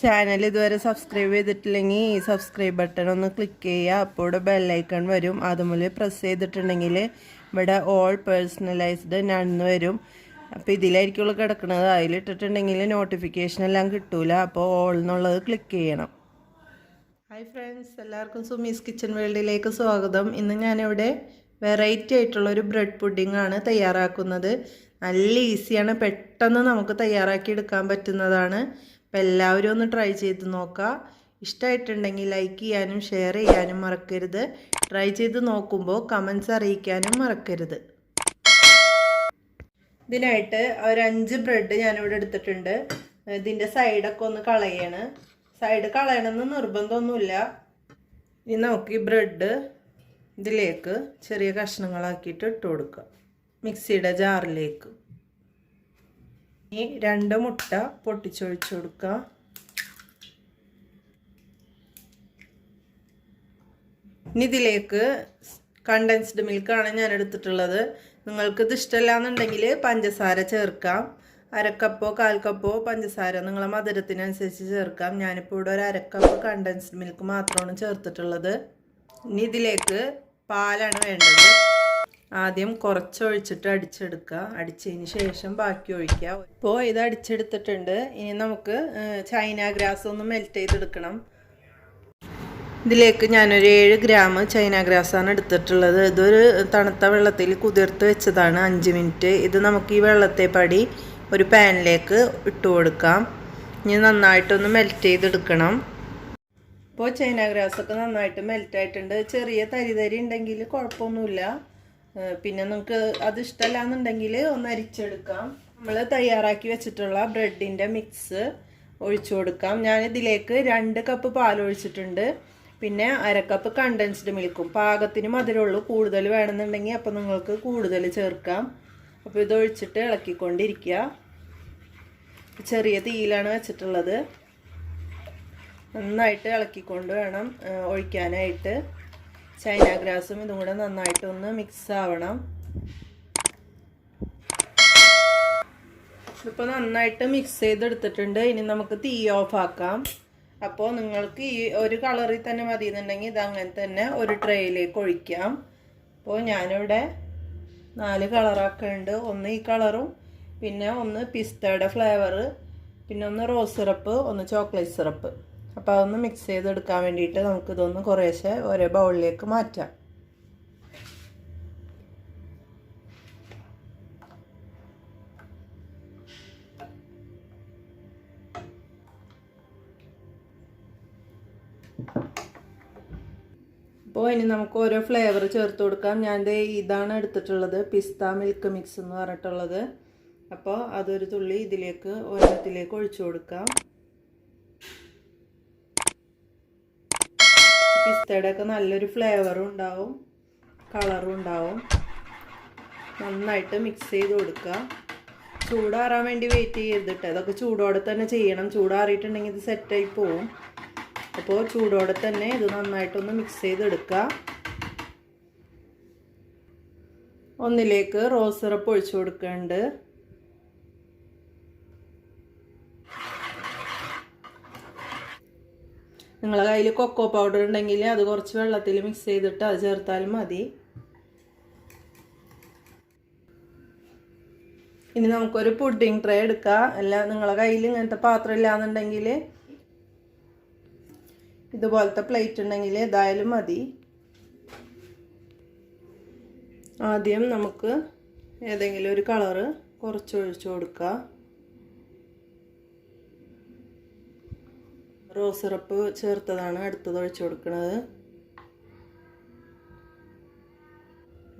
Channel ഇതുവരെ subscribe ചെയ്തിട്ടില്ലെങ്കിൽ ഈ സബ്സ്ക്രൈബ് ബട്ടൺ ഒന്ന് ക്ലിക്ക് ചെയ്യുക. അപ്പോൾ ബെല്ലൈക്കൺ വരും. അതുമൂലം പ്രസ് ചെയ്തിട്ടുണ്ടെങ്കിൽ ഇവിടെ ഓൾ പേഴ്സണലൈസ്ഡ് നണ്ണ് വരും. അപ്പോൾ ഇതിലായിരിക്കുള്ളൂ കിടക്കുന്നത് അതിലിട്ടിട്ടുണ്ടെങ്കിൽ നോട്ടിഫിക്കേഷൻ എല്ലാം കിട്ടൂല. അപ്പോൾ ഓൾ എന്നുള്ളത് ക്ലിക്ക് ചെയ്യണം. ഹായ് ഫ്രണ്ട്സ് എല്ലാവർക്കും സുമീസ് കിച്ചൺ വേൾഡിലേക്ക് സ്വാഗതം. ഇന്ന് ഞാനിവിടെ വെറൈറ്റി ആയിട്ടുള്ള ഒരു ബ്രെഡ് പുഡിംഗ് ആണ് തയ്യാറാക്കുന്നത്. നല്ല ഈസിയാണ് പെട്ടെന്ന് നമുക്ക് തയ്യാറാക്കി എടുക്കാൻ പറ്റുന്നതാണ്. അപ്പോൾ എല്ലാവരും ഒന്ന് ട്രൈ ചെയ്ത് നോക്കുക ഇഷ്ടമായിട്ടുണ്ടെങ്കിൽ ലൈക്ക് ചെയ്യാനും ഷെയർ ചെയ്യാനും മറക്കരുത്. ട്രൈ ചെയ്ത് നോക്കുമ്പോൾ കമൻസ് അറിയിക്കാനും മറക്കരുത്. ഇതിനായിട്ട് ഒരഞ്ച് ബ്രെഡ് ഞാനിവിടെ എടുത്തിട്ടുണ്ട്. ഇതിന്റെ സൈഡൊക്കെ ഒന്ന് കളയാണ്. സൈഡ് കളയണമെന്ന് നിർബന്ധമൊന്നുമില്ല. ഇനി നമുക്ക് ഈ ബ്രെഡ് ഇതിലേക്ക് ചെറിയ കഷ്ണങ്ങളാക്കിയിട്ട് ഇട്ട് കൊടുക്കുക മിക്സിയുടെ ജാറിലേക്ക്. ഇനി രണ്ട് മുട്ട പൊട്ടിച്ചൊഴിച്ചു കൊടുക്കുക ഇനി ഇതിലേക്ക് കണ്ടൻസ്ഡ് മിൽക്കാണ് ഞാൻ എടുത്തിട്ടുള്ളത്. നിങ്ങൾക്ക് ഇത് ഇഷ്ടമല്ല എന്നുണ്ടെങ്കിൽ പഞ്ചസാര ചേർക്കാം. അരക്കപ്പോ കാൽക്കപ്പോ കപ്പോ പഞ്ചസാര നിങ്ങളെ മധുരത്തിനനുസരിച്ച് ചേർക്കാം. ഞാനിപ്പോൾ ഇവിടെ ഒരു അരക്കപ്പ് കണ്ടൻസ്ഡ് മിൽക്ക് മാത്രമാണ് ചേർത്തിട്ടുള്ളത്. ഇനി ഇതിലേക്ക് പാലാണ് വേണ്ടത്. ആദ്യം കുറച്ചൊഴിച്ചിട്ട് അടിച്ചെടുക്കുക. അടിച്ചതിന് ശേഷം ബാക്കി ഒഴിക്കുക. ഇപ്പോൾ ഇത് അടിച്ചെടുത്തിട്ടുണ്ട്. ഇനി നമുക്ക് ചൈന ഗ്രാസ് ഒന്ന് മെൽറ്റ് ചെയ്തെടുക്കണം. ഇതിലേക്ക് ഞാനൊരു ഏഴ് ഗ്രാം ചൈന ഗ്രാസാണ് എടുത്തിട്ടുള്ളത്. ഇതൊരു തണുത്ത വെള്ളത്തിൽ കുതിർത്ത് വെച്ചതാണ് അഞ്ച് മിനിറ്റ് ഇത് നമുക്ക് ഈ വെള്ളത്തെ പടി ഒരു പാനിലേക്ക് ഇട്ട് കൊടുക്കാം. ഇനി നന്നായിട്ടൊന്ന് മെൽറ്റ് ചെയ്തെടുക്കണം. ഇപ്പോൾ ചൈന ഗ്രാസൊക്കെ നന്നായിട്ട് മെൽറ്റായിട്ടുണ്ട് ചെറിയ തരി തരി ഉണ്ടെങ്കിൽ കുഴപ്പമൊന്നുമില്ല. പിന്നെ നമുക്ക് അത് ഇഷ്ടമല്ല എന്നുണ്ടെങ്കിൽ ഒന്ന് അരിച്ചെടുക്കാം. നമ്മൾ തയ്യാറാക്കി വെച്ചിട്ടുള്ള ബ്രെഡിന്റെ മിക്സ് ഒഴിച്ചു കൊടുക്കാം. ഞാൻ ഇതിലേക്ക് രണ്ട് കപ്പ് പാൽ ഒഴിച്ചിട്ടുണ്ട്. പിന്നെ അരക്കപ്പ് കണ്ടൻസ്ഡ് മിൽക്കും പാകത്തിന് മധുരമുള്ളൂ. കൂടുതൽ വേണമെന്നുണ്ടെങ്കിൽ അപ്പോൾ നിങ്ങൾക്ക് കൂടുതൽ ചേർക്കാം. അപ്പോൾ ഇതൊഴിച്ചിട്ട് ഇളക്കിക്കൊണ്ടിരിക്കുക. ചെറിയ തീയിലാണ് വെച്ചിട്ടുള്ളത്. നന്നായിട്ട് ഇളക്കിക്കൊണ്ട് വേണം ഒഴിക്കാനായിട്ട്. ചൈന ഗ്രാസും ഇതും കൂടെ നന്നായിട്ടൊന്ന് മിക്സ് ആവണം. ഇപ്പോൾ നന്നായിട്ട് മിക്സ് ചെയ്തെടുത്തിട്ടുണ്ട്. ഇനി നമുക്ക് തീ ഓഫ് ആക്കാം. അപ്പോൾ നിങ്ങൾക്ക് ഈ ഒരു കളറിൽ തന്നെ മതി എന്നുണ്ടെങ്കിൽ ഇത് അങ്ങനെ തന്നെ ഒരു ട്രേയിലേക്ക് ഒഴിക്കാം. അപ്പോൾ ഞാനിവിടെ നാല് കളറാക്കുന്നുണ്ട് ഒന്ന് ഈ കളറും പിന്നെ ഒന്ന് പിസ്തയുടെ ഫ്ലേവർ പിന്നെ ഒന്ന് റോസ് സിറപ്പ് ഒന്ന് ചോക്ലേറ്റ് സിറപ്പ് അപ്പോൾ അതൊന്ന് മിക്സ് ചെയ്തെടുക്കാൻ വേണ്ടിയിട്ട് നമുക്കിതൊന്ന് കുറേശ്ശെ ഓരോ ബൗളിലേക്ക് മാറ്റാം. അപ്പോൾ ഇനി നമുക്ക് ഓരോ ഫ്ലേവർ ചേർത്ത് കൊടുക്കാം. ഞാൻ ഇതാണ് എടുത്തിട്ടുള്ളത് പിസ്ത മിൽക്ക് മിക്സ് എന്ന് പറഞ്ഞിട്ടുള്ളത്. അപ്പോൾ അതൊരു തുള്ളി ഇതിലേക്ക് ഒരെണ്ണത്തിലേക്ക് ഒഴിച്ചു കൊടുക്കാം പിസ്തയുടെ ഒക്കെ നല്ലൊരു ഫ്ലേവറും ഉണ്ടാവും കളറും ഉണ്ടാവും. നന്നായിട്ട് മിക്സ് ചെയ്ത് കൊടുക്കുക. ചൂടാറാൻ വേണ്ടി വെയിറ്റ് ചെയ്തിട്ട് അതൊക്കെ ചൂടോടെ തന്നെ ചെയ്യണം. ചൂടാറിയിട്ടുണ്ടെങ്കിൽ ഇത് സെറ്റായി പോവും. അപ്പോൾ ചൂടോടെ തന്നെ ഇത് നന്നായിട്ടൊന്ന് മിക്സ് ചെയ്തെടുക്കുക. ഒന്നിലേക്ക് റോസ് സിറപ്പ് ഒഴിച്ചു കൊടുക്കുന്നുണ്ട്. നിങ്ങളെ കയ്യിൽ കൊക്കോ പൗഡർ ഉണ്ടെങ്കിൽ അത് കുറച്ച് വെള്ളത്തിൽ മിക്സ് ചെയ്തിട്ട് അത് ചേർത്താലും മതി. ഇനി നമുക്കൊരു പുഡിംഗ് ട്രേ എടുക്കാം. അല്ല നിങ്ങളുടെ കയ്യിൽ ഇങ്ങനത്തെ പാത്രം ഇല്ലാന്നുണ്ടെങ്കിൽ ഇതുപോലത്തെ പ്ലേറ്റ് ഉണ്ടെങ്കിൽ ഏതായാലും മതി. ആദ്യം നമുക്ക് ഏതെങ്കിലും ഒരു കളറ് കുറച്ച് ഒഴിച്ചു കൊടുക്കുക റോസ് സിറപ്പ് ചേർത്തതാണ് അടുത്തത് ഒഴിച്ചു കൊടുക്കുന്നത്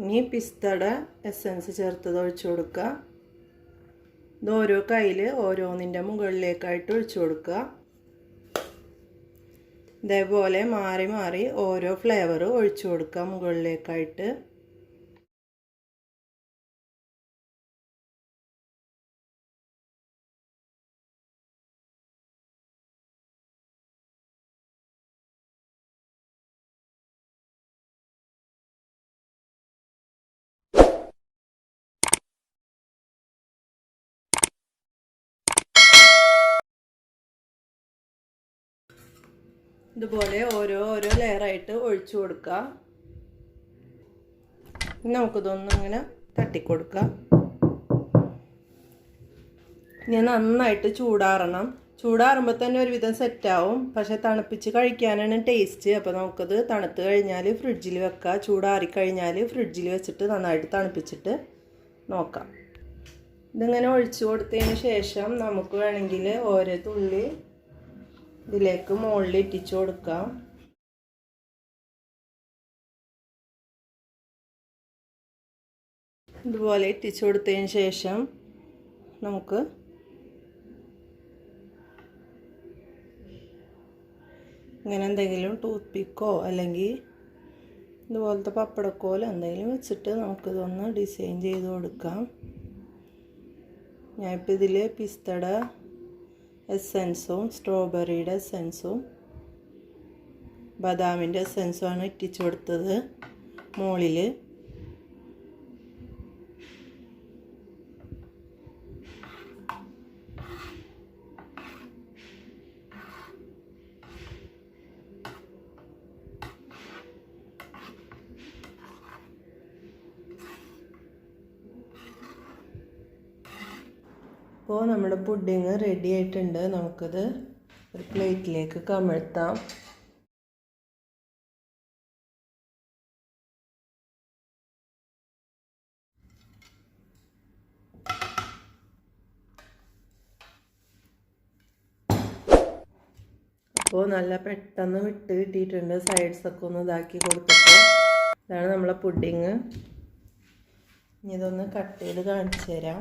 ഇനി പിസ്തയുടെ എസൻസ് ചേർത്തത് ഒഴിച്ചു കൊടുക്കുക. ഇത് ഓരോ കയ്യിൽ ഓരോന്നിന്റെ മുകളിലേക്കായിട്ട് ഒഴിച്ചു കൊടുക്കുക. ഇതേപോലെ മാറി മാറി ഓരോ ഫ്ലേവർ ഒഴിച്ചു കൊടുക്കുക മുകളിലേക്കായിട്ട്. ഇതുപോലെ ഓരോ ഓരോ ലെയറായിട്ട് ഒഴിച്ചു കൊടുക്കുക. നമുക്കിതൊന്നും ഇങ്ങനെ തട്ടിക്കൊടുക്കാം ഇനി നന്നായിട്ട് ചൂടാറണം. ചൂടാറുമ്പോൾ തന്നെ ഒരുവിധം സെറ്റാവും പക്ഷെ തണുപ്പിച്ച് കഴിക്കാനാണ് ടേസ്റ്റ് അപ്പോൾ നമുക്കത് തണുത്ത് കഴിഞ്ഞാൽ ഫ്രിഡ്ജിൽ വെക്കുക. ചൂടാറി കഴിഞ്ഞാൽ ഫ്രിഡ്ജിൽ വെച്ചിട്ട് നന്നായിട്ട് തണുപ്പിച്ചിട്ട് നോക്കാം. ഇതിങ്ങനെ ഒഴിച്ചു കൊടുത്തതിന് ശേഷം നമുക്ക് വേണമെങ്കിൽ ഓരോ തുള്ളി ഇതിലേക്ക് മുകളിൽ ഇട്ടിച്ചു കൊടുക്കാം. ഇതുപോലെ ഇട്ടിച്ചു കൊടുത്തതിന് ശേഷം നമുക്ക് ഇങ്ങനെ എന്തെങ്കിലും ടൂത്ത് പിക്കോ അല്ലെങ്കിൽ ഇതുപോലത്തെ പപ്പടക്കോലോ എന്തെങ്കിലും വെച്ചിട്ട് നമുക്കിതൊന്ന് ഡിസൈൻ ചെയ്ത് കൊടുക്കാം. ഞാനിപ്പോൾ ഇതിൽ പിസ്തയുടെ എസെൻസും സ്ട്രോബെറിയുടെ എസെൻസും ബദാമിന്റെ എസെൻസുമാണ് ഇറ്റിച്ചു കൊടുത്തത്. മുകളിൽ അപ്പോൾ നമ്മുടെ പുഡിങ് റെഡി ആയിട്ടുണ്ട്. നമുക്കത് ഒരു പ്ലേറ്റിലേക്ക് കമഴ്ത്താം. അപ്പോൾ നല്ല പെട്ടെന്ന് വിട്ട് കിട്ടിയിട്ടുണ്ട്. സൈഡ്സൊക്കെ ഒന്ന് ഇതാക്കി കൊടുത്തിട്ട് ഇതാണ് നമ്മളെ പുഡിങ്. ഇനി ഇതൊന്ന് കട്ട് ചെയ്ത് കാണിച്ചു തരാം.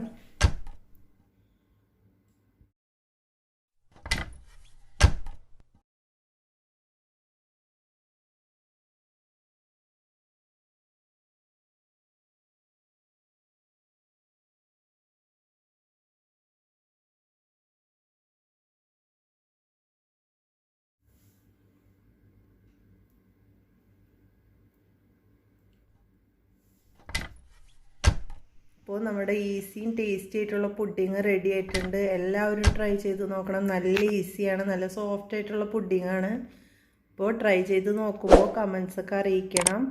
അപ്പോൾ നമ്മുടെ ഈസിയും ടേസ്റ്റി ആയിട്ടുള്ള പുഡിങ് റെഡി ആയിട്ടുണ്ട്. എല്ലാവരും ട്രൈ ചെയ്ത് നോക്കണം. നല്ല ഈസിയാണ് നല്ല സോഫ്റ്റ് ആയിട്ടുള്ള പുഡിങ്ങാണ് അപ്പോൾ ട്രൈ ചെയ്ത് നോക്കുമ്പോൾ കമൻസൊക്കെ അറിയിക്കണം.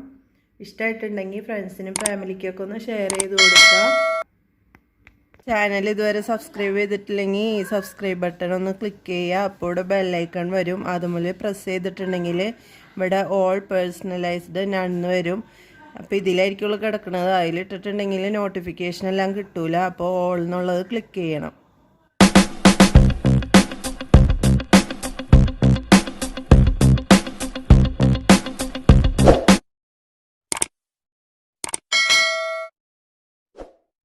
ഇഷ്ടമായിട്ടുണ്ടെങ്കിൽ ഫ്രണ്ട്സിനും ഫാമിലിക്കൊക്കെ ഒന്ന് ഷെയർ ചെയ്ത് കൊടുക്കുക. ചാനൽ ഇതുവരെ സബ്സ്ക്രൈബ് ചെയ്തിട്ടില്ലെങ്കിൽ ഈ സബ്സ്ക്രൈബ് ബട്ടൺ ഒന്ന് ക്ലിക്ക് ചെയ്യുക. അപ്പോൾ ബെല്ലൈക്കൺ വരും. അതുപോലെ പ്രസ് ചെയ്തിട്ടുണ്ടെങ്കിൽ ഇവിടെ ഓൾ പേഴ്സണലൈസ്ഡ് നണ്ണ് വരും. അപ്പോൾ ഇതിലായിരിക്കുള്ളൂ കിടക്കുന്നത് അതിലിട്ടിട്ടുണ്ടെങ്കിൽ നോട്ടിഫിക്കേഷൻ എല്ലാം കിട്ടൂല. അപ്പോൾ ഓൾ എന്നുള്ളത് ക്ലിക്ക് ചെയ്യണം.